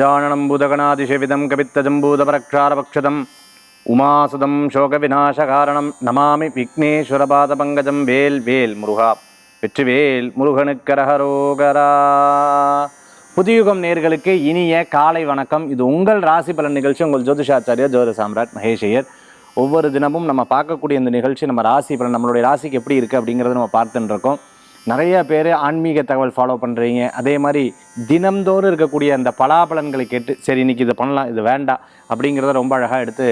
கஜானனம் பூதகணாதிசேவிதம் கவித்தஜம்பூதபரக்ஷாரபக்ஷதம் உமாசுதம் சோகவிநாசகாரணம் நமாமி விக்னேஸ்வரபாதபங்கஜம் வேல் வேல் முருகா வெற்றிவேல் முருகனுக்கரகரோகரா புதியுகம் நேர்களுக்கு இனிய காலை வணக்கம். இது உங்கள் ராசி பலன் நிகழ்ச்சி. உங்கள் ஜோதிஷாச்சாரியர் ஜோதி சாம்ராட் மகேஷ் ஒவ்வொரு தினமும் நம்ம பார்க்கக்கூடிய இந்த நிகழ்ச்சி நம்ம ராசி பலன் நம்மளுடைய ராசிக்கு எப்படி இருக்குது அப்படிங்கிறத நம்ம பார்த்துட்டு இருக்கோம். நிறைய பேர் ஆன்மீக தகவல் ஃபாலோ பண்ணுறீங்க அதே மாதிரி தினம்தோறும் இருக்கக்கூடிய அந்த பலாபலன்களை கேட்டு சரி இன்னைக்கு இதை பண்ணலாம் இது வேண்டாம் அப்படிங்கிறத ரொம்ப அழகாக எடுத்து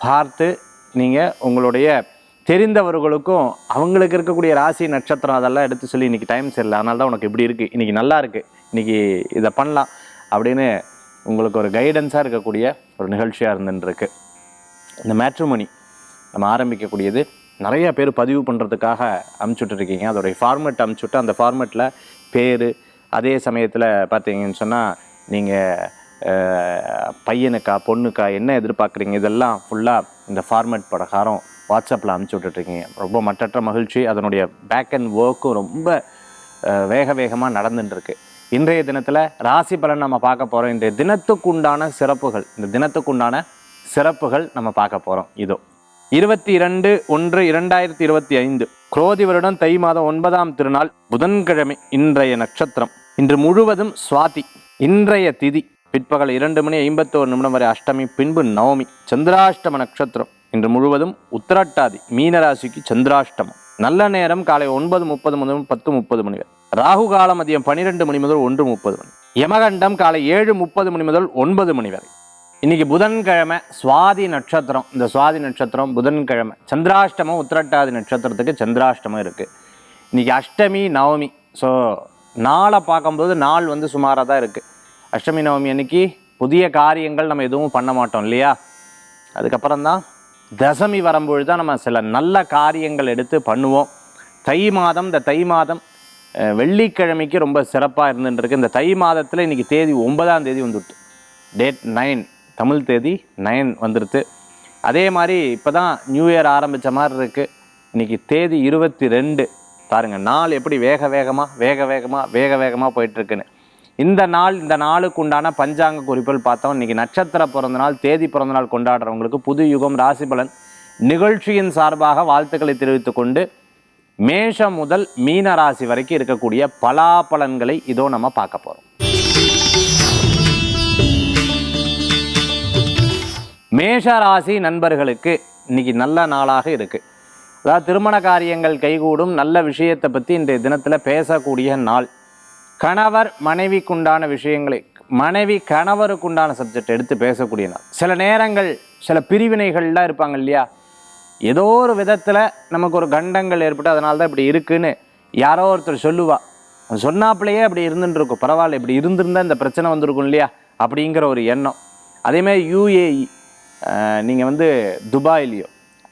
பார்த்து நீங்கள் உங்களுடைய தெரிந்தவர்களுக்கும் அவங்களுக்கு இருக்கக்கூடிய ராசி நட்சத்திரம் அதெல்லாம் எடுத்து சொல்லி இன்றைக்கி டைம் சரியில்லை அதனால தான் உனக்கு இப்படி இருக்குது இன்றைக்கி நல்லா இருக்குது இன்றைக்கி இதை பண்ணலாம் அப்படின்னு உங்களுக்கு ஒரு கைடன்ஸாக இருக்கக்கூடிய ஒரு நிகழ்ச்சியாக இருந்துருக்கு இந்த மேட்ரிமோனி நம்ம ஆரம்பிக்கக்கூடியது நிறைய பேர் பதிவு பண்ணுறதுக்காக அமுச்சுட்ருக்கீங்க அதோடைய ஃபார்மெட் அமுச்சுட்டு அந்த ஃபார்மெட்டில் பேர் அதே சமயத்தில் பார்த்தீங்கன்னு சொன்னால் நீங்கள் பையனுக்கா பொண்ணுக்கா என்ன எதிர்பார்க்குறீங்க? இதெல்லாம் ஃபுல்லாக இந்த ஃபார்மெட் பிரகாரம் வாட்ஸ்அப்பில் அமுச்சு விட்டுட்ருக்கீங்க ரொம்ப மற்றற்ற மகிழ்ச்சி. அதனுடைய பேக் அண்ட் ஒர்க்கும் ரொம்ப வேக வேகமாக நடந்துட்டுருக்கு இன்றைய தினத்தில் ராசி பலன் நம்ம பார்க்க போகிறோம் இன்றைய தினத்துக்குண்டான சிறப்புகள் இந்த தினத்துக்குண்டான சிறப்புகள் நம்ம பார்க்க போகிறோம் இதோ. இருபத்தி இரண்டு ஒன்று இரண்டாயிரத்தி இருபத்தி ஐந்து. குரோதி வருடம் தை மாதம் ஒன்பதாம் திருநாள் புதன்கிழமை இன்றைய நட்சத்திரம். இன்று முழுவதும் சுவாதி இன்றைய திதி. பிற்பகல் இரண்டு மணி ஐம்பத்தோரு நிமிடம் வரை அஷ்டமி பின்பு நவமி சந்திராஷ்டம நட்சத்திரம். இன்று முழுவதும் உத்திரட்டாதி மீனராசிக்கு சந்திராஷ்டமம். நல்ல நேரம் காலை ஒன்பது முப்பது முதல் பத்து முப்பது மணி வரை. ராகு காலம் மதியம் பனிரெண்டு மணி முதல் ஒன்று முப்பது மணி. யமகண்டம் காலை ஏழு முப்பது மணி முதல் ஒன்பது மணி வரை. இன்னைக்கு புதன்கிழமை சுவாதி நட்சத்திரம். இந்த சுவாதி நட்சத்திரம் புதன்கிழமை. சந்திராஷ்டமம் உத்திரட்டாதி நட்சத்திரத்துக்கு சந்திராஷ்டமம் இருக்குது இன்றைக்கி அஷ்டமி நவமி. ஸோ நாளை பார்க்கும்போது நாள் வந்து சுமாராக தான் இருக்குது அஷ்டமி நவமி அன்னைக்கு புதிய காரியங்கள் நம்ம எதுவும் பண்ண மாட்டோம் இல்லையா? அதுக்கப்புறம் தான் தசமி வரும்பொழுது தான் நம்ம சில நல்ல காரியங்கள் எடுத்து பண்ணுவோம். தை மாதம் இந்த தை மாதம் வெள்ளிக்கிழமைக்கு ரொம்ப சிறப்பாக இருந்துட்டுருக்கு இந்த தை மாதத்தில் இன்றைக்கி தேதி ஒன்பதாம் தேதி வந்துட்டு. டேட் நைன் தமிழ் தேதி நயன் வந்துடுது அதே மாதிரி இப்போ தான் நியூ இயர் ஆரம்பித்த மாதிரி இருக்குது இன்றைக்கி தேதி இருபத்தி ரெண்டு. பாருங்கள் நாள் எப்படி வேக வேகமாக வேக வேகமாக வேக வேகமாக போயிட்டுருக்குன்னு. இந்த நாள் இந்த நாளுக்கு உண்டான பஞ்சாங்க குறிப்புகள் பார்த்தோம். இன்னைக்கு நட்சத்திர பிறந்த நாள் தேதி பிறந்த நாள் கொண்டாடுறவங்களுக்கு புது யுகம் ராசி பலன் நிகழ்ச்சியின் சார்பாக வாழ்த்துக்களை தெரிவித்து கொண்டு மேஷம் முதல் மீன ராசி வரைக்கும் இருக்கக்கூடிய பலாபலன்களை இதோ நம்ம பார்க்க போகிறோம் மேஷ ராசி நண்பர்களுக்கு இன்னைக்கு நல்ல நாளாக இருக்குது அதாவது திருமண காரியங்கள் கைகூடும் நல்ல விஷயத்தை பற்றி இன்றைய தினத்தில் பேசக்கூடிய நாள். கணவர் மனைவிக்குண்டான விஷயங்களை மனைவி கணவருக்குண்டான சப்ஜெக்ட் எடுத்து பேசக்கூடிய நாள். சில நேரங்கள் சில பிரிவினைகள்லாம் இருப்பாங்க இல்லையா? ஏதோ ஒரு விதத்தில் நமக்கு ஒரு கண்டங்கள் ஏற்பட்டு அதனால தான் இப்படி இருக்குன்னு யாரோ ஒருத்தர் சொல்லுவா. சொன்னாப்பிலேயே சொன்னாப்புலையே அப்படி இருந்துட்டு இருக்கும் பரவாயில்ல இப்படி இருந்திருந்தால் இந்த பிரச்சனை வந்திருக்கும் இல்லையா? அப்படிங்கிற ஒரு எண்ணம். அதேமாதிரி யூஏஇ நீங்கள் வந்து துபாயிலையோ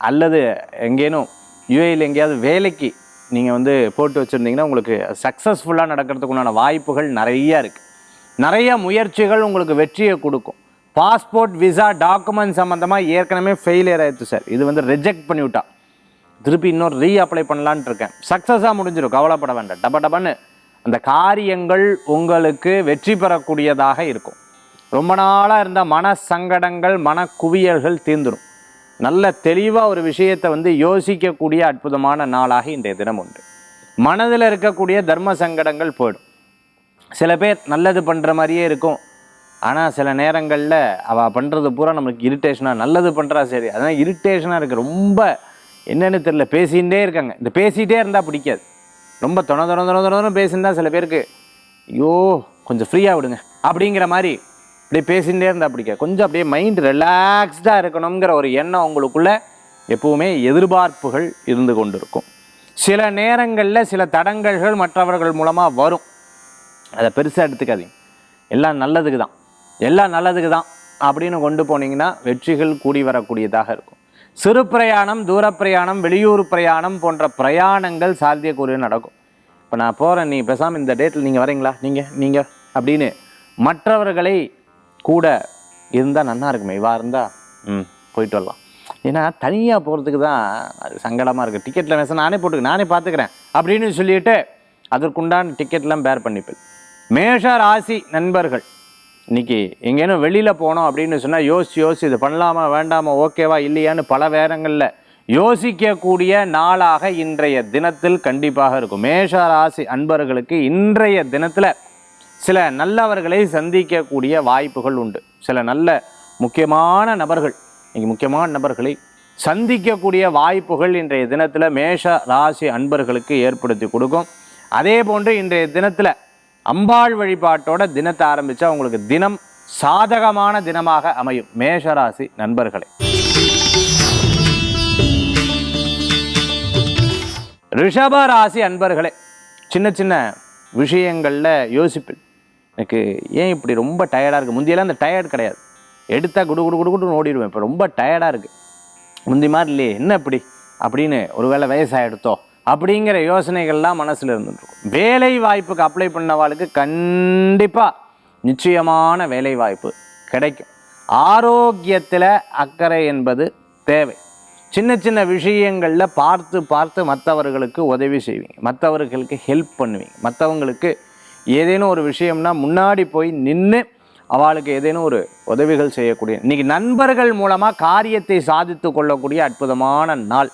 அல்லது எங்கேனும் யூஏயில் எங்கேயாவது வேலைக்கு நீங்கள் வந்து போட்டு வச்சுருந்தீங்கன்னா உங்களுக்கு சக்ஸஸ்ஃபுல்லாக நடக்கிறதுக்கு உண்டான வாய்ப்புகள் நிறைய இருக்குது நிறைய முயற்சிகள் உங்களுக்கு வெற்றியை கொடுக்கும். பாஸ்போர்ட் விசா டாக்குமெண்ட் சம்மந்தமாக ஏற்கனவே ஃபெயிலியர் ஆயிடுச்சு சார். இது வந்து ரிஜெக்ட் பண்ணிவிட்டா. திருப்பி இன்னொரு ரீ அப்ளை பண்ணலான்ட்டு இருக்கேன் சக்ஸஸாக முடிஞ்சிடும் கவலைப்பட வேண்டாம். டப டபன்னு அந்த காரியங்கள் உங்களுக்கு வெற்றி பெறக்கூடியதாக இருக்கும். ரொம்ப நாளாக இருந்த மன சங்கடங்கள் மன குவியல்கள் தீர்ந்துடும் நல்ல தெளிவாக ஒரு விஷயத்தை வந்து யோசிக்கக்கூடிய அற்புதமான நாளாக இன்றைய தினம் உண்டு. மனதில் இருக்கக்கூடிய தர்ம சங்கடங்கள் போயிடும். சில பேர் நல்லது பண்ணுற மாதிரியே இருக்கும். ஆனால் சில நேரங்களில் அவள் பண்ணுறது பூரா நம்மளுக்கு இரிட்டேஷனாக நல்லது பண்ணுறா சரி. அதனால் இரிட்டேஷனாக இருக்குது ரொம்ப என்னன்னு தெரியல. பேசிகிட்டே இருக்காங்க. இந்த பேசிகிட்டே இருந்தால் பிடிக்காது. ரொம்ப தொண தொண தொண தொண பேசியிருந்தால் சில பேருக்கு ஐயோ கொஞ்சம் ஃப்ரீயாக விடுங்க. அப்படிங்கிற மாதிரி அப்படியே பேசிகிட்டே இருந்தால் பிடிக்காது. கொஞ்சம் அப்படியே மைண்ட் ரிலாக்ஸ்டாக இருக்கணுங்கிற ஒரு எண்ணம் உங்களுக்குள்ள எப்பவுமே எதிர்பார்ப்புகள் இருந்து கொண்டிருக்கும். சில நேரங்களில் சில தடங்கல்கள் மற்றவர்கள் மூலமாக வரும். அதை பெருசாக எடுத்துக்காதீங்க. எல்லாம் நல்லதுக்கு தான். எல்லாம் நல்லதுக்கு தான் அப்படின்னு கொண்டு போனீங்கன்னா வெற்றிகள் கூடி வரக்கூடியதாக இருக்கும். சிறு பிரயாணம் தூர பிரயாணம் வெளியூர் பிரயாணம் போன்ற பிரயாணங்கள் சாத்தியக்கூறிய நடக்கும். இப்போ நான் போகிறேன் நீ பேசாமல் இந்த டேட்டில் நீங்கள் வரீங்களா? நீங்கள் நீங்கள் அப்படின்னு மற்றவர்களை கூட இருந்தால் நன்னா இருக்குமே இவா இருந்தால் ம். போயிட்டு வரலாம். ஏன்னா தனியாக போகிறதுக்கு தான் அது சங்கடமாக இருக்குது டிக்கெட்டில் மேச நானே போட்டுக்க நானே பார்த்துக்கிறேன் அப்படின்னு சொல்லிட்டு அதற்குண்டான டிக்கெட்லாம் பேர் பண்ணிப்பேன். மேஷ ராசி நண்பர்கள் இன்னைக்கு எங்கேனும் வெளியில் போனோம் அப்படின்னு சொன்னால் யோசிச்சு யோசிச்சு இது பண்ணலாமா வேண்டாமா ஓகேவா இல்லையான்னு பல நேரங்களில் யோசிக்கக்கூடிய நாளாக இன்றைய தினத்தில் கண்டிப்பாக இருக்கும். மேஷ ராசி அன்பர்களுக்கு இன்றைய தினத்தில் சில நல்லவர்களை சந்திக்கக்கூடிய வாய்ப்புகள் உண்டு. சில நல்ல முக்கியமான நபர்கள் இன்னைக்கு முக்கியமான நபர்களை சந்திக்கக்கூடிய வாய்ப்புகள் இன்றைய தினத்தில் மேஷ ராசி அன்பர்களுக்கு ஏற்படுத்தி கொடுக்கும். அதே போன்று இன்றைய தினத்தில் அம்பாள் வழிபாட்டோட தினத்தை ஆரம்பித்தா உங்களுக்கு தினம் சாதகமான தினமாக அமையும். மேஷ ராசி நண்பர்களே. ரிஷபராசி அன்பர்களே சின்ன சின்ன விஷயங்களில் யோசிப்பேன் எனக்கு ஏன் இப்படி ரொம்ப டயர்டாக இருக்குது முந்தியெல்லாம் அந்த டயர்ட் கிடையாது. எடுத்தால் குடு குடு குடு குடுன்னு ஓடிடுவேன். இப்போ ரொம்ப டயர்டாக இருக்குது முந்தி மாதிரி இல்லையே என்ன இப்படி? அப்படின்னு ஒரு வேளை வயசாகிடுத்தோ அப்படிங்கிற யோசனைகள்லாம் மனசில் இருந்துருக்கும் வேலை வாய்ப்புக்கு அப்ளை பண்ணவாளுக்கு கண்டிப்பாக நிச்சயமான வேலை வாய்ப்பு கிடைக்கும். ஆரோக்கியத்தில் அக்கறை என்பது தேவை. சின்ன சின்ன விஷயங்களில் பார்த்து பார்த்து மற்றவர்களுக்கு உதவி செய்வீங்க. மற்றவர்களுக்கு ஹெல்ப் பண்ணுவீங்க. மற்றவங்களுக்கு ஏதேனும் ஒரு விஷயம்னா முன்னாடி போய் நின்று அவளுக்கு ஏதேனும் ஒரு உதவிகள் செய்யக்கூடிய இன்றைக்கி நண்பர்கள் மூலமாக காரியத்தை சாதித்து கொள்ளக்கூடிய அற்புதமான நாள்.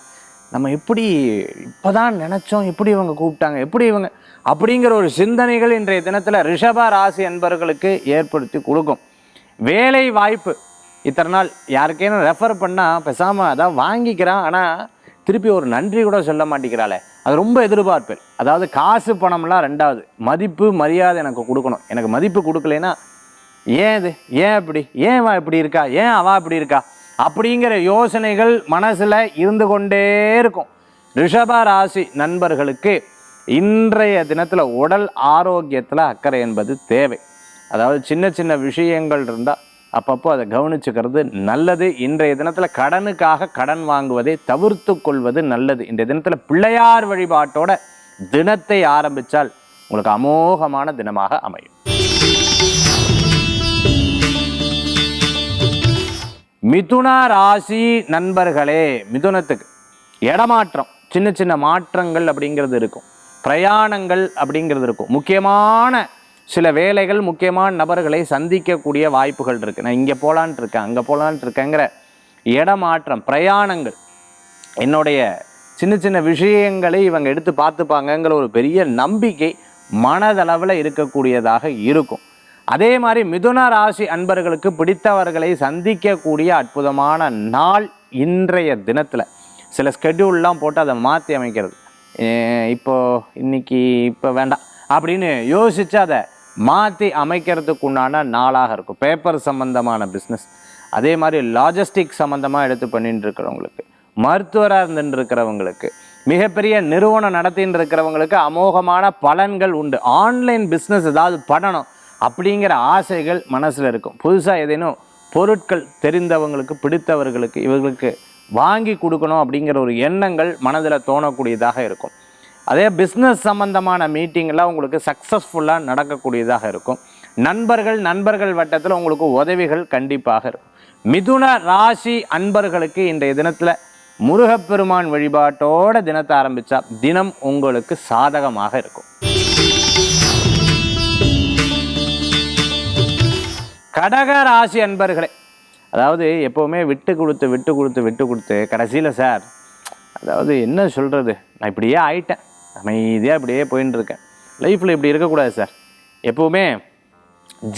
நம்ம எப்படி இப்போதான் நினச்சோம் எப்படி இவங்க கூப்பிட்டாங்க எப்படி இவங்க அப்படிங்கிற ஒரு சிந்தனைகள் இன்றைய தினத்தில் ரிஷப ராசி என்பவர்களுக்கு ஏற்படுத்தி கொடுக்கும். வேலை வாய்ப்பு. இத்தனை நாள் யாருக்கேனும் ரெஃபர் பண்ணால் பேசாமல் அதான் வாங்கிக்கிறான். ஆனால் திருப்பி ஒரு நன்றி கூட சொல்ல மாட்டேங்கிறாளே. அது ரொம்ப எதிர்பார்ப்பேன் அதாவது காசு பணம்லாம் ரெண்டாவது. மதிப்பு மரியாதை எனக்கு கொடுக்கணும். எனக்கு மதிப்பு கொடுக்கலைன்னா ஏன் இது? ஏன் இப்படி? ஏன் வா இப்படி இருக்கா? ஏன் அவா இப்படி இருக்கா? அப்படிங்கிற யோசனைகள் மனசில் இருந்து கொண்டே இருக்கும். ரிஷப ராசி நண்பர்களுக்கு இன்றைய தினத்தில் உடல் ஆரோக்கியத்தில் அக்கறை என்பது தேவை. அதாவது சின்ன சின்ன விஷயங்கள் இருந்தால் அப்பப்போ அதை கவனிச்சுக்கிறது நல்லது. இன்றைய தினத்தில் கடனுக்காக கடன் வாங்குவதை தவிர்த்து கொள்வது நல்லது. இன்றைய தினத்தில் பிள்ளையார் வழிபாட்டோட தினத்தை ஆரம்பித்தால் உங்களுக்கு அமோகமான தினமாக அமையும். மிதுன ராசி நண்பர்களே மிதுனத்துக்கு இடமாற்றம் சின்ன சின்ன மாற்றங்கள் அப்படிங்கிறது இருக்கும். பிரயாணங்கள் அப்படிங்கிறது இருக்கும். முக்கியமான சில வேலைகள் முக்கியமான நபர்களை சந்திக்கக்கூடிய வாய்ப்புகள் இருக்குது நான் இங்கே போகலான்ட்டு இருக்கேன் அங்கே போகலான்ட்டு இருக்கேங்கிற இடமாற்றம் பிரயாணங்கள் என்னுடைய சின்ன சின்ன விஷயங்களை இவங்க எடுத்து பார்த்துப்பாங்கங்கிற ஒரு பெரிய நம்பிக்கை மனதளவில் இருக்கக்கூடியதாக இருக்கும். அதே மாதிரி மிதுன ராசி அன்பர்களுக்கு பிடித்தவர்களை சந்திக்கக்கூடிய அற்புதமான நாள் இன்றைய தினத்தில். சில ஸ்கெட்யூல்லாம் போட்டு அதை மாற்றி அமைக்கிறது. இப்போது இப்போ இன்னைக்கு இப்போ வேண்டாம் அப்படின்னு யோசித்து அதை மாற்றி அமைக்கிறதுக்கு உண்டான நாளாக இருக்கும். பேப்பர் சம்மந்தமான பிஸ்னஸ் அதே மாதிரி லாஜிஸ்டிக் சம்மந்தமாக எடுத்து பண்ணிட்டு இருக்கிறவங்களுக்கு மருத்துவராக இருந்துட்டு இருக்கிறவங்களுக்கு மிகப்பெரிய நிறுவனம் நடத்தின்னு இருக்கிறவங்களுக்கு அமோகமான பலன்கள் உண்டு. ஆன்லைன் பிஸ்னஸ் ஏதாவது பண்ணணும் அப்படிங்கிற ஆசைகள் மனசில் இருக்கும். புதுசாக ஏதேனும் பொருட்கள் தெரிந்தவங்களுக்கு பிடித்தவர்களுக்கு இவர்களுக்கு வாங்கி கொடுக்கணும் அப்படிங்கிற ஒரு எண்ணங்கள் மனதில் தோணக்கூடியதாக இருக்கும். அதே பிஸ்னஸ் சம்மந்தமான மீட்டிங்கெல்லாம் உங்களுக்கு சக்ஸஸ்ஃபுல்லாக நடக்கக்கூடியதாக இருக்கும். நண்பர்கள் நண்பர்கள் வட்டத்தில் உங்களுக்கு உதவிகள் கண்டிப்பாக இருக்கும். மிதுன ராசி அன்பர்களுக்கு இன்றைய தினத்தில் முருகப்பெருமான் வழிபாட்டோட தினத்தை ஆரம்பித்தா தினம் உங்களுக்கு சாதகமாக இருக்கும். கடக ராசி அன்பர்களே அதாவது எப்போவுமே விட்டு கொடுத்து விட்டு கொடுத்து விட்டு கொடுத்து கடைசியில் சார் அதாவது என்ன சொல்கிறது நான் இப்படியே ஆயிட்டேன். அமைதியாக இப்படியே போயின்னு இருக்கேன் லைஃப்பில் இப்படி இருக்கக்கூடாது சார் எப்போவுமே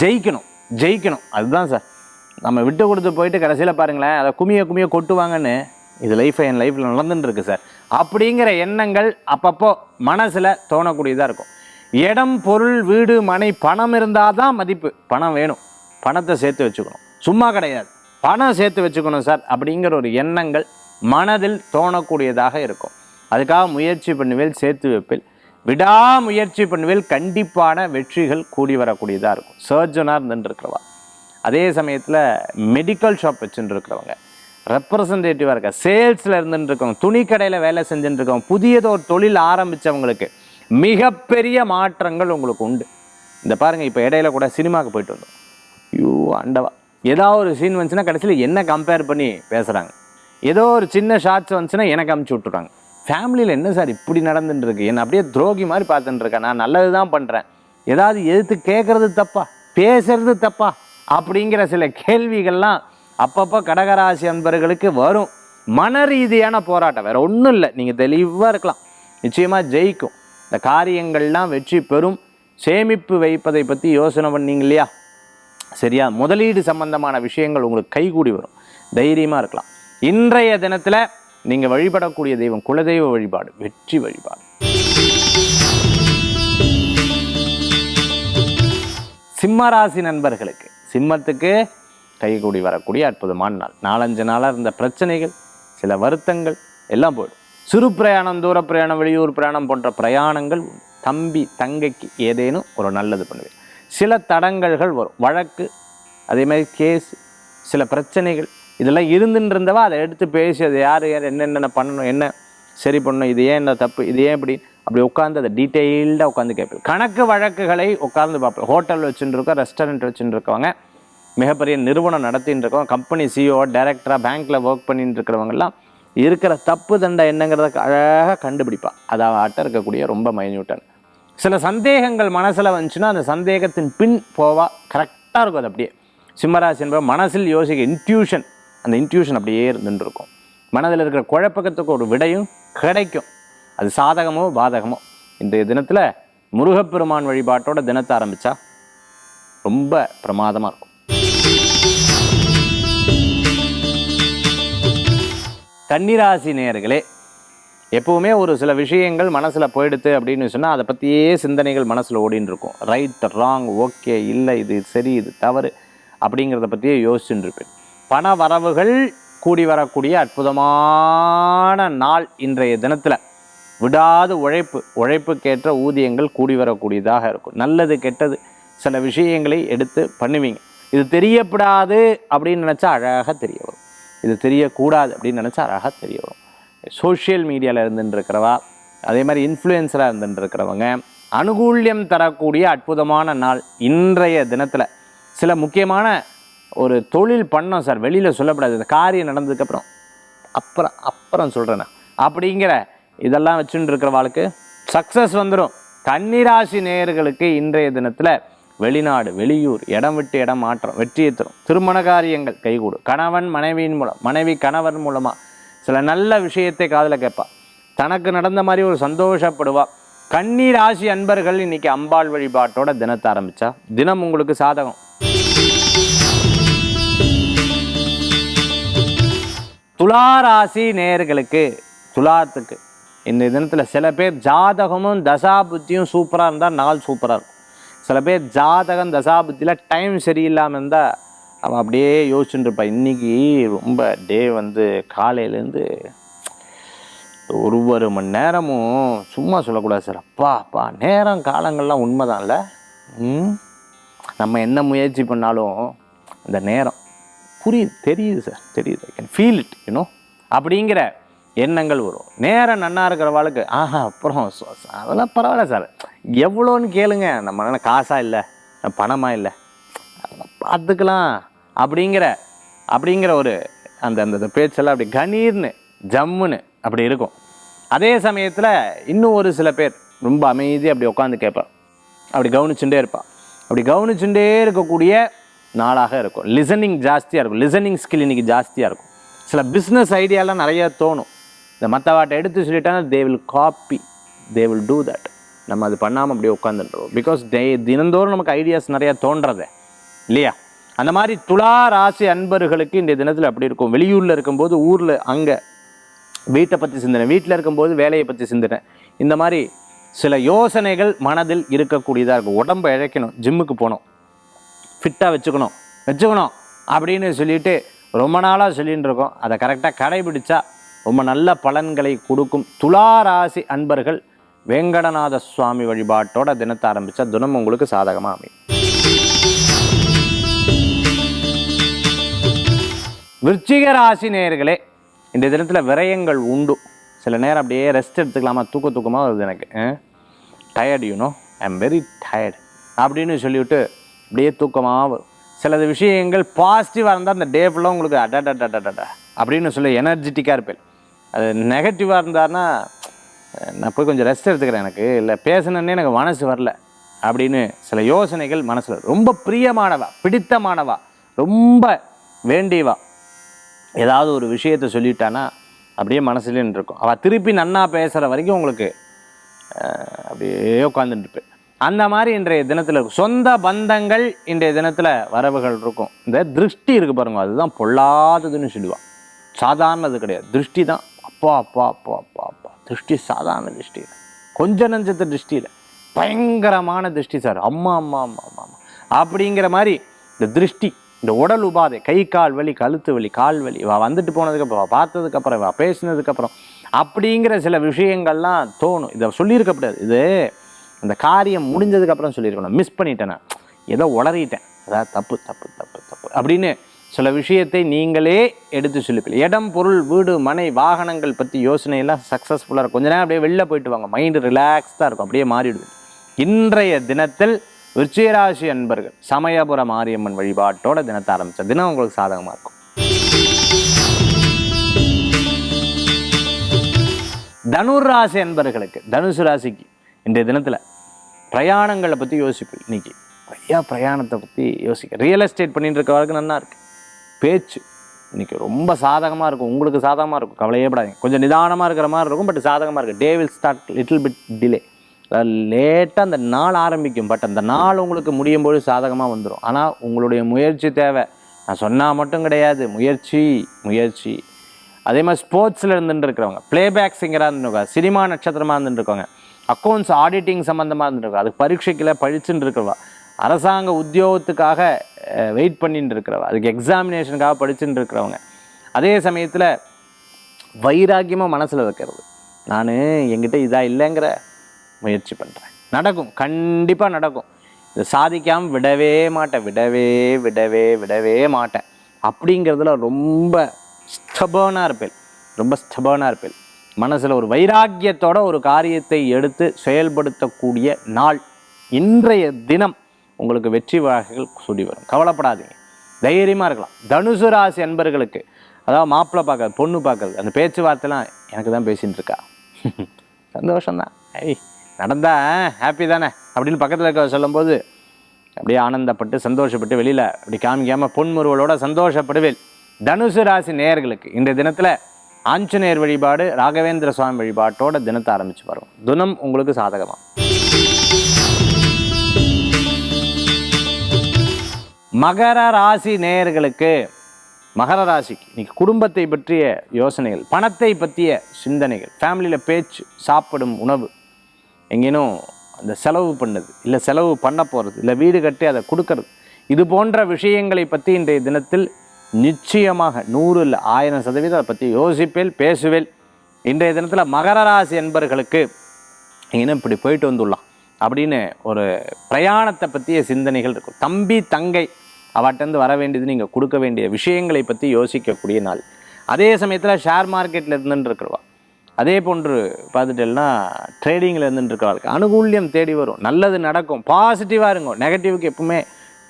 ஜெயிக்கணும் ஜெயிக்கணும். அதுதான் சார் நம்ம விட்டு கொடுத்து போயிட்டு கடைசியில் பாருங்களேன் அதை குமிய குமிய கொட்டுவாங்கன்னு இது லைஃப் என் லைஃப்பில் நடந்துட்டு இருக்கு சார் அப்படிங்கிற எண்ணங்கள் அப்பப்போ மனசில் தோணக்கூடியதாக இருக்கும். இடம் பொருள் வீடு மனை பணம் இருந்தால் தான் மதிப்பு. பணம் வேணும். பணத்தை சேர்த்து வச்சுக்கணும். சும்மா கிடையாது. பணம் சேர்த்து வச்சுக்கணும் சார் அப்படிங்கிற ஒரு எண்ணங்கள் மனதில் தோணக்கூடியதாக இருக்கும். அதுக்காக முயற்சி பண்ணுவேல் சேர்த்து வைப்பில். விடாமுயற்சி பண்ணுவேல் கண்டிப்பான வெற்றிகள் கூடி வரக்கூடியதாக இருக்கும். சர்ஜனாக இருந்துருக்குறவா அதே சமயத்தில் மெடிக்கல் ஷாப் வச்சுட்டு ரெப்ரசன்டேட்டிவாக இருக்க சேல்ஸில் இருந்துட்டு இருக்கவங்க துணி கடையில் வேலை செஞ்சுட்டுருக்கவங்க புதியதோ ஒரு தொழில் ஆரம்பித்தவங்களுக்கு மிகப்பெரிய மாற்றங்கள் உங்களுக்கு உண்டு. இந்த பாருங்கள் இப்போ இடையில கூட சினிமாவுக்கு போயிட்டு வந்தோம். ஐயோ ஆண்டவா. ஏதாவது ஒரு சீன் வந்துச்சுன்னா கடைசியில் என்ன கம்பேர் பண்ணி பேசுகிறாங்க ஏதோ ஒரு சின்ன ஷார்ட்ஸ் வந்துச்சுன்னா எனக்கு அமுச்சு விட்டுறாங்க ஃபேமிலியில் என்ன சார் இப்படி நடந்துட்டுருக்கு என்னை அப்படியே துரோகி மாதிரி பார்த்துட்டுருக்கேன் நான் நல்லது தான் பண்ணுறேன் ஏதாவது எதிர்த்து கேட்குறது தப்பா? பேசுறது தப்பா? அப்படிங்கிற சில கேள்விகள்லாம் அப்பப்போ கடகராசி அன்பர்களுக்கு வரும். மன ரீதியான போராட்டம். வேறு ஒன்றும் இல்லை. நீங்கள் தெளிவாக இருக்கலாம். நிச்சயமாக ஜெயிக்கும். இந்த காரியங்கள்லாம் வெற்றி பெறும். சேமிப்பு வைப்பதை பற்றி யோசனை பண்ணீங்க இல்லையா? சரியா? முதலீடு சம்பந்தமான விஷயங்கள் உங்களுக்கு கைகூடி வரும். தைரியமாக இருக்கலாம். இன்றைய தினத்தில் நீங்கள் வழிபடக்கூடிய தெய்வம் குலதெய்வ வழிபாடு வெற்றி வழிபாடு. சிம்மராசி நண்பர்களுக்கு சிம்மத்துக்கு கைகூடி வரக்கூடிய அற்புதமான நாள். நாலஞ்சு நாளாக இருந்த பிரச்சனைகள் சில வருத்தங்கள் எல்லாம் போயிடும். சிறு பிரயாணம் தூர பிரயாணம் வெளியூர் பிரயாணம் போன்ற பிரயாணங்கள் தம்பி தங்கைக்கு ஏதேனும் ஒரு நல்லது பண்ணுவேன் சில தடங்கல்கள் வரும். வழக்கு அதே மாதிரி கேஸ் சில பிரச்சனைகள் இதெல்லாம் இருந்துன்னு இருந்தவா அதை எடுத்து பேசி அதை யார் யார் என்னென்ன பண்ணணும் என்ன சரி பண்ணணும் இது ஏன் என்ன தப்பு இது ஏன் இப்படி? அப்படி உட்காந்து அதை டீட்டெயில்டாக உட்காந்து கேட்பேன். கணக்கு வழக்குகளை உட்காந்து பார்ப்பேன். ஹோட்டல் வச்சுட்டு இருக்கோம் ரெஸ்டாரண்ட் வச்சுட்டு இருக்கவங்க மிகப்பெரிய நிறுவனம் நடத்தின்னு இருக்கோம் கம்பெனி சிஓ டைரக்டராக பேங்க்கில் ஒர்க் பண்ணிட்டு இருக்கிறவங்கெல்லாம் இருக்கிற தப்பு தண்டை என்னங்கிறத அழகாக கண்டுபிடிப்பாள் அது ஆட்ட இருக்கக்கூடிய ரொம்ப மைன்யூட்டன் சில சந்தேகங்கள் மனசில் வந்துச்சுன்னா அந்த சந்தேகத்தின் பின் போவா. கரெக்டாக இருக்கும் அது அப்படியே. சிம்மராசி என்பது மனசில் யோசிக்க இன்ட்யூஷன் அந்த இன்ட்யூஷன் அப்படியே இருந்துருக்கும் இருக்கும் மனதில் இருக்கிற குழப்பத்துக்கு ஒரு விடையும் கிடைக்கும். அது சாதகமோ பாதகமோ? இன்றைய தினத்தில் முருகப்பெருமான் வழிபாட்டோட தினத்தை ஆரம்பித்தா ரொம்ப பிரமாதமாக இருக்கும். கன்னிராசி நேயர்களே எப்போவுமே ஒரு சில விஷயங்கள் மனசில் போயிடுது அப்படின்னு சொன்னால் அதை பற்றியே சிந்தனைகள் மனசில் ஓடின்னு இருக்கும் ரைட் ராங் ஓகே இல்லை இது சரி இது தவறு அப்படிங்கிறத பற்றியே யோசிச்சுட்டு இருப்பேன் பண வரவுகள் கூடி வரக்கூடிய அற்புதமான நாள் இன்றைய தினத்தில். விடாது உழைப்பு உழைப்புக்கேற்ற ஊதியங்கள் கூடி வரக்கூடியதாக இருக்கும். நல்லது கெட்டது சில விஷயங்களை எடுத்து பண்ணுவீங்க. இது தெரியப்படாது அப்படின்னு நினச்சா அழகாக தெரிய வரும். இது தெரியக்கூடாது அப்படின்னு நினச்சா அழகாக தெரிய வரும். சோஷியல் மீடியாவில் இருந்துட்டு அதே மாதிரி இன்ஃப்ளூயன்ஸராக இருந்துருக்கிறவங்க அனுகூல்யம் தரக்கூடிய அற்புதமான நாள் இன்றைய தினத்தில். சில முக்கியமான ஒரு தொழில் பண்ணோம் சார் வெளியில் சொல்லப்படாது. இந்த காரியம் நடந்ததுக்கப்புறம். அப்புறம் அப்புறம் சொல்கிறேன் அப்படிங்கிற இதெல்லாம் வச்சுட்டு இருக்கிறவாளுக்கு சக்ஸஸ் வந்துடும் கன்னிராசி நேயர்களுக்கு இன்றைய தினத்தில் வெளிநாடு வெளியூர் இடம் விட்டு இடம் மாற்றம் வெற்றியை தரும் திருமண காரியங்கள் கைகூடும். கணவன் மனைவியின் மூலம் மனைவி கணவன் மூலமாக சில நல்ல விஷயத்தை காதில் கேட்பா. தனக்கு நடந்த மாதிரி ஒரு சந்தோஷப்படுவா. கன்னி ராசி அன்பர்கள் இன்னைக்கு அம்பாள் வழிபாட்டோட தினத்தை ஆரம்பிச்சா தினம் உங்களுக்கு சாதகம். துலா ராசி நேயர்களுக்கு துலாத்துக்கு இந்த தினத்தில் சில பேர் ஜாதகமும் தசாபுத்தியும் சூப்பராக இருந்தால் நாள் சூப்பராக இருக்கும். சில பேர் ஜாதகம் தசாபுத்தியில் டைம் சரியில்லாமல் இருந்தால் அவன் அப்படியே யோசிச்சுட்டு இருப்பான் ரொம்ப டே வந்து காலையிலேருந்து ஒரு ஒரு மணி நேரமும் சும்மா சொல்லக்கூடாது சார். அப்பா அப்பா நேரம் காலங்கள்லாம் உண்மைதான்ல ம்? நம்ம என்ன முயற்சி பண்ணாலும் அந்த நேரம் புரியுது தெரியுது சார் தெரியுது. I can feel it you know அப்படிங்கிற எண்ணங்கள் வரும். நேரம் நன்னா இருக்கிற வாழ்க்கை ஆஹா அப்புறம் அதெல்லாம் பரவாயில்ல சார் எவ்வளோன்னு கேளுங்க. நம்ம காசாக காசா இல்லை. பணமா இல்லை. பார்த்துக்கலாம். அப்படிங்கிற அப்படிங்கிற ஒரு அந்த அந்த பேச்செல்லாம் அப்படி கணீர்னு ஜம்முன்னு அப்படி இருக்கும். அதே சமயத்தில் இன்னும் ஒரு சில பேர் ரொம்ப அமைதி அப்படி உட்காந்து கேட்பார். அப்படி கவனிச்சுட்டே இருப்பான் அப்படி கவனிச்சுட்டே இருக்கக்கூடிய நாளாக இருக்கும். லிசனிங் ஜாஸ்தியாக இருக்கும். லிசனிங் ஸ்கில் இன்றைக்கி ஜாஸ்தியாக இருக்கும். சில பிஸ்னஸ் ஐடியாலாம் நிறைய தோணும். இந்த மற்றவாட்டை எடுத்து சொல்லிட்டாங்க they will copy they will do that நம்ம அது பண்ணாமல் அப்படியே உட்காந்துட்டுருவோம் பிகாஸ் டே தினந்தோறும் நமக்கு ஐடியாஸ் நிறையா தோன்றது. இல்லையா? அந்த மாதிரி துளா ராசி அன்பர்களுக்கு இந்த தினத்தில் அப்படி இருக்கும். வெளியூரில் இருக்கும்போது ஊரில் அங்கே வீட்டை பற்றி சிந்தனை வீட்டில் இருக்கும்போது வேலையை பற்றி சிந்தனை. இந்த மாதிரி சில யோசனைகள் மனதில் இருக்கக்கூடியதாக இருக்கும். உடம்பை இழைக்கணும். ஜிம்முக்கு போகணும். ஃபிட்டாக வச்சுக்கணும். வச்சுக்கணும். அப்படின்னு சொல்லிட்டு ரொம்ப நாளாக சொல்லிகிட்டு இருக்கோம். அதை கரெக்டாக கடைபிடிச்சா ரொம்ப நல்ல பலன்களை கொடுக்கும் துலா ராசி அன்பர்கள் வெங்கடநாத சுவாமி வழிபாட்டோட தினத்தை ஆரம்பித்தா தினம் உங்களுக்கு சாதகமாக அமையும். விருச்சிக ராசி நேயர்களே இந்த தினத்தில் விரயங்கள் உண்டு. சில நேரம் அப்படியே ரெஸ்ட் எடுத்துக்கலாமா? தூக்க தூக்கமாக வருது எனக்கு. Tired you know I am very tired அப்படின்னு சொல்லிவிட்டு அப்படியே தூக்கமாக வரும். சிலது விஷயங்கள் பாசிட்டிவாக இருந்தால் அந்த டே ஃபுல்லாக உங்களுக்கு அடடடடடட அப்படின்னு சொல்லி எனர்ஜெட்டிக்காக இருப்பேன். அது நெகட்டிவாக இருந்தார்னா நான் போய் கொஞ்சம் ரெஸ்ட் எடுத்துக்கிறேன் எனக்கு. இல்லை பேசணுன்னே எனக்கு மனசு வரல அப்படின்னு சில யோசனைகள் மனசில். ரொம்ப பிரியமானவா பிடித்தமானவா ரொம்ப வேண்டியவா. ஏதாவது ஒரு விஷயத்தை சொல்லிட்டானா அப்படியே மனசுலேன்னு இருக்கும் அவள் திருப்பி நன்னா பேசுகிற வரைக்கும் உங்களுக்கு அப்படியே உட்காந்துட்டு இருப்பேன். அந்த மாதிரி இன்றைய தினத்தில் இருக்கும். சொந்த பந்தங்கள் இன்றைய தினத்தில் வரவுகள் இருக்கும். இந்த திருஷ்டி இருக்கு பாருங்க அதுதான் பொல்லாததுன்னு சொல்லுவாள் சாதாரணது கிடையாது. திருஷ்டி தான் அப்பா அப்பா அப்பா அப்பா அப்பா. திருஷ்டி சாதாரண திருஷ்டி. இல்லை கொஞ்ச நஞ்சத்து திருஷ்டி இல்லை. பயங்கரமான திருஷ்டி சார். அம்மா அம்மா அம்மா அம்மா அம்மா. அப்படிங்கிற மாதிரி இந்த திருஷ்டி இந்த உடல் உபாதை கை கால் வலி கழுத்து வலி கால் வலி இவ வந்துட்டு போனதுக்கப்புறம் பார்த்ததுக்கப்புறம் இவ பேசினதுக்கப்புறம் அப்படிங்கிற சில விஷயங்கள்லாம் தோணும். இதை சொல்லியிருக்கப்படாது இது அந்த காரியம் முடிஞ்சதுக்கப்புறம் சொல்லியிருக்கணும். மிஸ் பண்ணிட்டேன்? நான் ஏதோ உளறிட்டேன். அதாவது தப்பு தப்பு தப்பு தப்பு அப்படின்னு சில விஷயத்தை நீங்களே எடுத்து சொல்லிப்பீங்க. இடம் பொருள் வீடு மனை வாகனங்கள் பற்றி யோசனையெல்லாம் சக்ஸஸ்ஃபுல்லாக இருக்கும். கொஞ்ச நேரம் அப்படியே வெளில போயிட்டு வாங்க. மைண்டு ரிலாக்ஸ்டாக இருக்கும். அப்படியே மாறிடுது இன்றைய தினத்தில் விருச்சிகராசி அன்பர்கள் சமயபுர மாரியம்மன் வழிபாட்டோட தினத்தை ஆரம்பித்த தினம் உங்களுக்கு சாதகமாக இருக்கும். தனுர் ராசி அன்பர்களுக்கு தனுசு ராசிக்கு இன்றைய தினத்தில் பிரயாணங்களை பற்றி யோசிப்பு. இன்னைக்கு நிறையா பிரயாணத்தை பற்றி யோசிக்க. ரியல் எஸ்டேட் பண்ணிட்டு இருக்கவருக்கு நல்லா இருக்கு. பேச்சு இன்றைக்கி ரொம்ப சாதகமாக இருக்கும். உங்களுக்கு சாதகமாக இருக்கும். கவலையே படாதீங்க. கொஞ்சம் நிதானமாக இருக்கிற மாதிரி இருக்கும் பட் சாதகமாக இருக்குது they will start little bit delay லேட்டாக அந்த நாள் ஆரம்பிக்கும் பட் அந்த நாள் உங்களுக்கு முடியும் போது சாதகமாக வந்துடும் ஆனால் உங்களுடைய முயற்சி தேவை. நான் சொன்னால் மட்டும் கிடையாது. முயற்சி முயற்சி. அதே மாதிரி ஸ்போர்ட்ஸில் இருந்துட்டு இருக்கிறவங்க பிளேபேக் சிங்கராக இருந்துருக்காங்க சினிமா நட்சத்திரமாக இருந்துட்டு இருக்கவங்க அக்கௌண்ட்ஸ் ஆடிட்டிங் சம்மந்தமாக இருந்துருக்கா அதுக்கு பரீட்சைக்கில் படிச்சுட்டு இருக்கிறவா அரசாங்க உத்தியோகத்துக்காக வெயிட் பண்ணிட்டு இருக்கிறவா அதுக்கு எக்ஸாமினேஷனுக்காக படிச்சுட்டு இருக்கிறவங்க. அதே சமயத்தில் வைராக்கியமாக மனசில் வைக்கிறது. நான் என்கிட்ட இதாக இல்லைங்கிற முயற்சி பண்ணுறேன் நடக்கும். கண்டிப்பாக நடக்கும். இதை சாதிக்காமல் விடவே மாட்டேன். விடவே விடவே விடவே மாட்டேன். அப்படிங்கிறதுல ரொம்ப ஸ்டபர்னாக இருப்பேன். ரொம்ப ஸ்டபர்னாக இருப்பேன். மனசில் ஒரு வைராக்கியத்தோட ஒரு காரியத்தை எடுத்து செயல்படுத்தக்கூடிய நாள். இன்றைய தினம் உங்களுக்கு வெற்றி வாகைகள் சுடி வரும். கவலைப்படாதீங்க. தைரியமாக இருக்கலாம். தனுசு ராசி அன்பர்களுக்கு அதாவது மாப்பிள்ளை பார்க்கறது பொண்ணு பார்க்கறது அந்த பேச்சுவார்த்தைலாம் எனக்கு தான் பேசிகிட்டு இருக்கா. சந்தோஷம்தான். ஐய் நடந்தா ஹாப்பி தானே அப்படின்னு பக்கத்தில் இருக்க சொல்லும்போது அப்படியே ஆனந்தப்பட்டு சந்தோஷப்பட்டு வெளியில் அப்படி காமிக்காமல் பொன்முருவலோட சந்தோஷப்படுவேன். தனுசு ராசி நேயர்களுக்கு இந்த தினத்தில் ஆஞ்சநேயர் வழிபாடு ராகவேந்திர சுவாமி வழிபாட்டோட தினத்தை ஆரம்பிச்சு வரும். தினம் உங்களுக்கு சாதகமாக மகர ராசி நேயர்களுக்கு மகர ராசிக்கு இன்னைக்கு குடும்பத்தை பற்றிய யோசனைகள் பணத்தை பற்றிய சிந்தனைகள் ஃபேமிலியில் பேச்சு சாப்பிடும் உணவு எங்கேனும் அந்த செலவு பண்ணது இல்லை செலவு பண்ண போகிறது இல்லை வீடு கட்டி அதை கொடுக்கறது இது போன்ற விஷயங்களை பற்றி இன்றைய தினத்தில் நிச்சயமாக நூறு இல்லை ஆயிரம் சதவீதம் அதை பற்றி யோசிப்பேல் பேசுவேல். இன்றைய தினத்தில் மகர ராசி என்பர்களுக்கு இன்னும் இப்படி போயிட்டு வந்துடலாம் அப்படின்னு ஒரு பிரயாணத்தை பற்றிய சிந்தனைகள் இருக்கும். தம்பி தங்கை அவட்டேருந்து வர வேண்டியது நீங்கள் கொடுக்க வேண்டிய விஷயங்களை பற்றி யோசிக்கக்கூடிய நாள். அதே சமயத்தில் ஷேர் மார்க்கெட்டில் இருந்துட்டு இருக்கிறவா. அதே போன்று பார்த்துட்டேன்னா ட்ரேடிங்கில் இருந்துட்டு அனுகூல்யம் தேடி வரும். நல்லது நடக்கும். பாசிட்டிவாக இருங்க. நெகட்டிவ்க்கு எப்பவுமே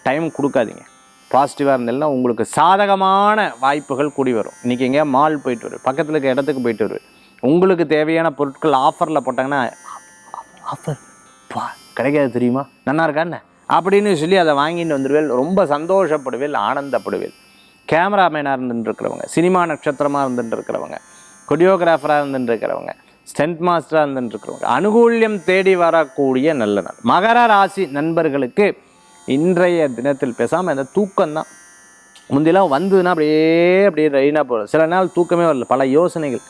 டைம் கொடுக்காதீங்க. பாசிட்டிவாக இருந்ததுனா உங்களுக்கு சாதகமான வாய்ப்புகள் கூடி வரும். இன்றைக்கி எங்கேயா மால் போயிட்டு வரும் பக்கத்தில் இருக்க இடத்துக்கு போயிட்டு வரும் உங்களுக்கு தேவையான பொருட்கள் ஆஃபரில் போட்டாங்கன்னா ஆஃபர் பா கிடைக்காது தெரியுமா? நல்லா இருக்கான்னு அப்படின்னு சொல்லி அதை வாங்கிட்டு வந்துடுவேல் ரொம்ப சந்தோஷப்படுவேல் ஆனந்தப்படுவேல் கேமராமேனாக இருந்துட்டுருக்கிறவங்க சினிமா நட்சத்திரமாக இருந்துட்டுருக்கிறவங்க கொடியோகிராஃபராக கொரியோகிராஃபராக ஸ்டென்ட் மாஸ்டராக இருந்துட்டுருக்கிறவங்க அனுகூல்யம் தேடி வரக்கூடிய நல்ல நாள். மகர ராசி நண்பர்களுக்கு இன்றைய தினத்தில் பேசாமல் இந்த தூக்கம்தான். முந்திலாம் வந்ததுன்னா அப்படியே அப்படியே ரெயினாக போகிறோம் சில நாள் தூக்கமே வரல. பல யோசனைகள்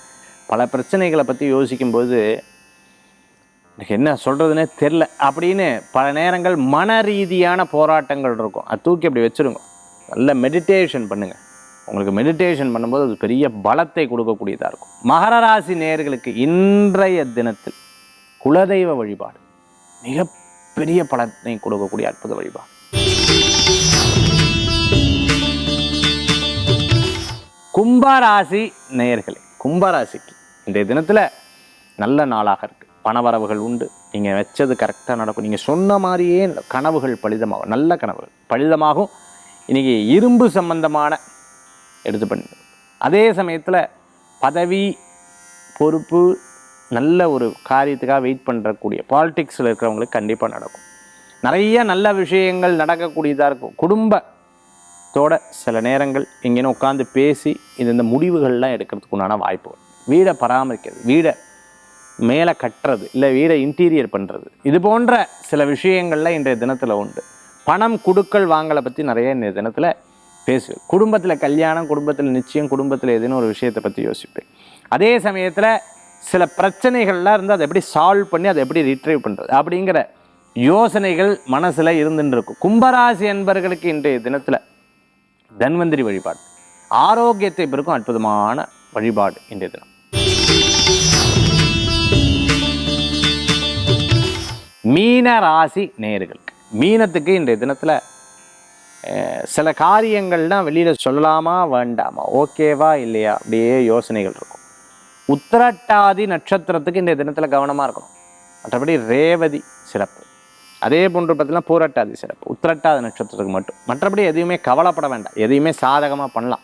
பல பிரச்சனைகளை பற்றி யோசிக்கும்போது எனக்கு என்ன சொல்கிறதுனே தெரில அப்படின்னு பல நேரங்கள் மன ரீதியான போராட்டங்கள் இருக்கும். அது தூக்கி அப்படி வச்சுருங்க. நல்ல மெடிடேஷன் பண்ணுங்கள் உங்களுக்கு மெடிடேஷன் பண்ணும்போது அது பெரிய பலத்தை கொடுக்கக்கூடியதாக இருக்கும். மகர ராசி நேர்களுக்கு இன்றைய தினத்தில் குலதெய்வ வழிபாடு. மிக மிகப்பெரிய பலனை கொடுக்கக்கூடிய அற்புத வழிபாடு கும்பராசி நேயர்களே கும்பராசிக்கு இந்த தினத்தில் நல்ல நாளாக இருக்குது பணவரவுகள் உண்டு. நீங்கள் வச்சது கரெக்டாக நடக்கும். நீங்கள் சொன்ன மாதிரியே கனவுகள் பலிதமாகும். நல்ல கனவுகள் பலிதமாகும். இன்றைக்கி இரும்பு சம்பந்தமான எடுத்து பண்ணி அதே சமயத்தில் பதவி பொறுப்பு நல்ல ஒரு காரியத்துக்காக வெயிட் பண்ணுறக்கூடிய பாலிடிக்ஸில் இருக்கிறவங்களுக்கு கண்டிப்பாக நடக்கும். நிறைய நல்ல விஷயங்கள் நடக்கக்கூடியதாக இருக்கும். குடும்பத்தோட சில நேரங்கள் எங்கேயும் உட்காந்து பேசி இது இந்த முடிவுகள்லாம் எடுக்கிறதுக்கு உண்டான வாய்ப்பு வீடை பராமரிக்கிறது வீடை மேலே கட்டுறது இல்லை வீடை இன்டீரியர் பண்ணுறது இது போன்ற சில விஷயங்கள்லாம் இன்றைய தினத்தில் உண்டு. பணம் கொடுக்கல் வாங்கலை பற்றி நிறைய இன்றைய தினத்தில் பேசுவேன். குடும்பத்தில் கல்யாணம் குடும்பத்தில் நிச்சயம் குடும்பத்தில் எதுன்னு ஒரு விஷயத்தை பற்றி யோசிப்பேன். அதே சமயத்தில் சில பிரச்சனைகள்லாம் இருந்து அதை எப்படி சால்வ் பண்ணி அதை எப்படி ரிட்ரைவ் பண்ணுறது அப்படிங்கிற யோசனைகள் மனசில் இருந்துட்டு இருக்கும் கும்பராசி என்பர்களுக்கு இன்றைய தினத்தில் தன்வந்திரி வழிபாடு. ஆரோக்கியத்தை பெருக்கும் அற்புதமான வழிபாடு இன்றைய தினம். மீன ராசி நேர்களுக்கு மீனத்துக்கு இன்றைய தினத்தில் சில காரியங்கள்லாம் வெளியில் சொல்லலாமா வேண்டாமா? ஓகேவா இல்லையா? அப்படியே யோசனைகள் இருக்கும். உத்திரட்டாதி நட்சத்திரத்துக்கு இந்த தினத்தில் கவனமாக இருக்கணும். மற்றபடி ரேவதி சிறப்பு. அதே போன்று பார்த்தீங்கன்னா பூரட்டாதி சிறப்பு. உத்திரட்டாதி நட்சத்திரத்துக்கு மட்டும். மற்றபடி எதையுமே கவலைப்பட வேண்டாம். எதையுமே சாதகமாக பண்ணலாம்.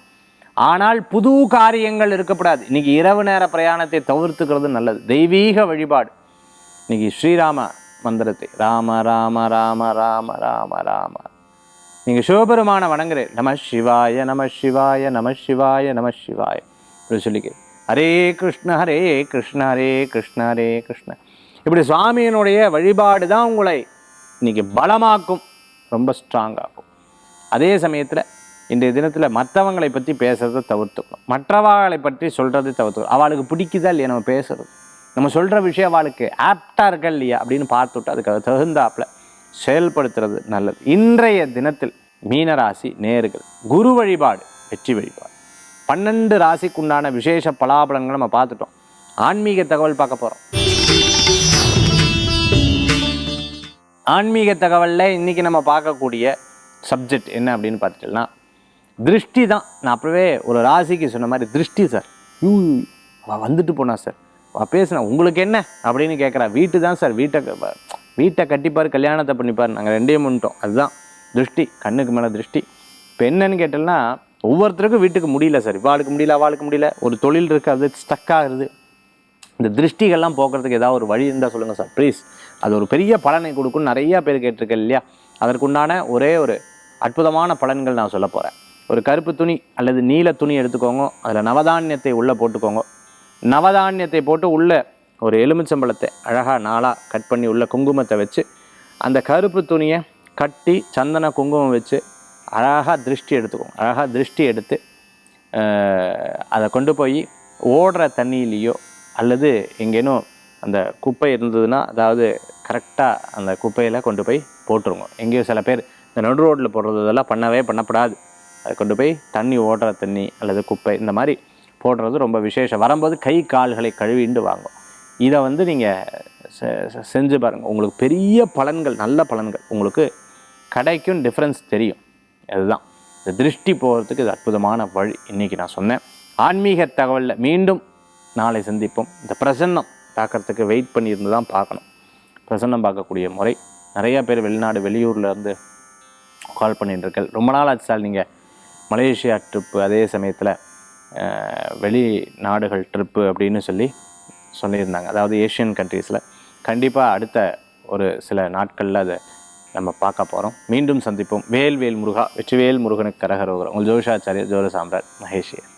ஆனால் புது காரியங்கள் இருக்கக்கூடாது. இன்னைக்கு இரவு நேர பிரயாணத்தை தவிர்த்துக்கிறது நல்லது. தெய்வீக வழிபாடு. இன்னைக்கு ஸ்ரீராம மந்திரத்தை ராம ராம ராம ராம ராம ராம. நீங்கள் சிவபெருமான வணங்குறேன் நம சிவாய நம சிவாய நம சிவாய நம சிவாய. இப்படி சொல்லிக்கிறேன் ஹரே கிருஷ்ண ஹரே கிருஷ்ண ஹரே கிருஷ்ண ஹரே கிருஷ்ண. இப்படி சுவாமியினுடைய வழிபாடு தான் உங்களை இன்னைக்கு பலமாக்கும் ரொம்ப ஸ்ட்ராங்காகும் அதே சமயத்தில் இன்றைய தினத்தில் மற்றவங்களை பற்றி பேசுறதை தவிர்த்துக்கணும். மற்றவர்களை பற்றி சொல்கிறதை தவிர்த்துக்கணும். அவளுக்கு பிடிக்குதா இல்லையா நம்ம பேசுறது? நம்ம சொல்கிற விஷயம் அவளுக்கு ஆப்டாக இருக்கா இல்லையா அப்படின்னு பார்த்துட்டு அதுக்கு அது தகுந்தாப்புல செயல்படுத்துறது நல்லது. இன்றைய தினத்தில் மீனராசி நேர்கள் குரு வழிபாடு வெற்றி வழிபாடு. பன்னெண்டு ராசிக்குண்டான விசேஷ பலாபலங்களை நம்ம பார்த்துட்டோம். ஆன்மீக தகவல் பார்க்க போகிறோம் ஆன்மீக தகவலில் இன்றைக்கி நம்ம பார்க்கக்கூடிய சப்ஜெக்ட் என்ன அப்படின்னு பார்த்துட்டோம்னா திருஷ்டி தான். நான் அப்போவே ஒரு ராசிக்கு சொன்ன மாதிரி திருஷ்டி சார் யூ அவள் வந்துட்டு போனா சார் அவள் பேசுனா உங்களுக்கு என்ன? அப்படின்னு கேட்குறா வீட்டு தான் சார் வீட்டை வீட்டை கட்டிப்பார் கல்யாணத்தை பண்ணிப்பார். நாங்கள் ரெண்டையும் முன்ட்டோம் அதுதான் திருஷ்டி. கண்ணுக்கு மேலே திருஷ்டி. இப்போ என்னன்னு கேட்டோம்னா ஒவ்வொருத்தருக்கும் வீட்டுக்கு முடியல சார். இவாளுக்கு முடியல அவளுக்கு முடியல. ஒரு தொழில் இருக்காது ஸ்டக் ஆகுது. இந்த திருஷ்டிகள்லாம் போக்குறதுக்கு ஏதாவது ஒரு வழி இருந்தால் சொல்லுங்கள் சார் ப்ளீஸ் அது ஒரு பெரிய பலனை கொடுக்கும் நிறையா பேர் கேட்டிருக்கேன் இல்லையா? அதற்குண்டான ஒரே ஒரு அற்புதமான பலன்கள் நான் சொல்ல போகிறேன் ஒரு கருப்பு துணி அல்லது நீல துணி எடுத்துக்கோங்க அதில் நவதானியத்தை உள்ளே போட்டுக்கோங்க. நவதானியத்தை போட்டு உள்ளே ஒரு எலுமிச்சம்பழத்தை அழகாக நாளாக கட் பண்ணி உள்ள குங்குமத்தை வச்சு அந்த கருப்பு துணியை கட்டி சந்தன குங்குமம் வச்சு அழகாக திருஷ்டி எடுத்துக்கும் அழகாக திருஷ்டி எடுத்து அதை கொண்டு போய் ஓடுற தண்ணியிலையோ அல்லது எங்கேனும் அந்த குப்பை இருந்ததுன்னா அதாவது கரெக்டாக அந்த குப்பையில் கொண்டு போய் போட்டுருங்க. எங்கேயோ சில பேர் இந்த நடு ரோட்டில் போடுறது இதெல்லாம் பண்ணவே பண்ணப்படாது. அதை கொண்டு போய் தண்ணி ஓடுற தண்ணி அல்லது குப்பை இந்த மாதிரி போடுறது ரொம்ப விசேஷம். வரும்போது கை கால்களை கழுவிண்டு வாங்கும் இதை வந்து நீங்கள் செஞ்சு பாருங்கள் உங்களுக்கு பெரிய பலன்கள் நல்ல பலன்கள். உங்களுக்கு கிடைக்கும் டிஃப்ரென்ஸ் தெரியும். அதுதான். இந்த திருஷ்டி போகிறதுக்கு இது அற்புதமான வழி. இன்றைக்கி நான் சொன்னேன். ஆன்மீக தகவலில் மீண்டும் நாளை சந்திப்போம். இந்த பிரசன்னம் பார்க்கறதுக்கு வெயிட் பண்ணியிருந்து தான் பார்க்கணும். பிரசன்னம் பார்க்கக்கூடிய முறை. நிறைய பேர் வெளிநாடு வெளியூரில் இருந்து கால் பண்ணிட்டுருக்கேன். ரொம்ப நாள் ஆச்சு சார் நீங்கள் மலேசியா ட்ரிப்பு அதே சமயத்தில் வெளி நாடுகள் ட்ரிப்பு அப்படின்னு சொல்லி சொல்லியிருந்தாங்க. அதாவது ஏஷியன் கண்ட்ரீஸில் கண்டிப்பாக அடுத்த ஒரு சில நாட்களில் அதை நம்ம பார்க்க போகிறோம் மீண்டும் சந்திப்போம். வேல்வேல் முருகா வெற்றிவேல் முருகனுக்கு கரகரோகரம். உங்கள் ஜோஷாச்சாரியர் ஜோர சாம்ராட் மகேஷியர்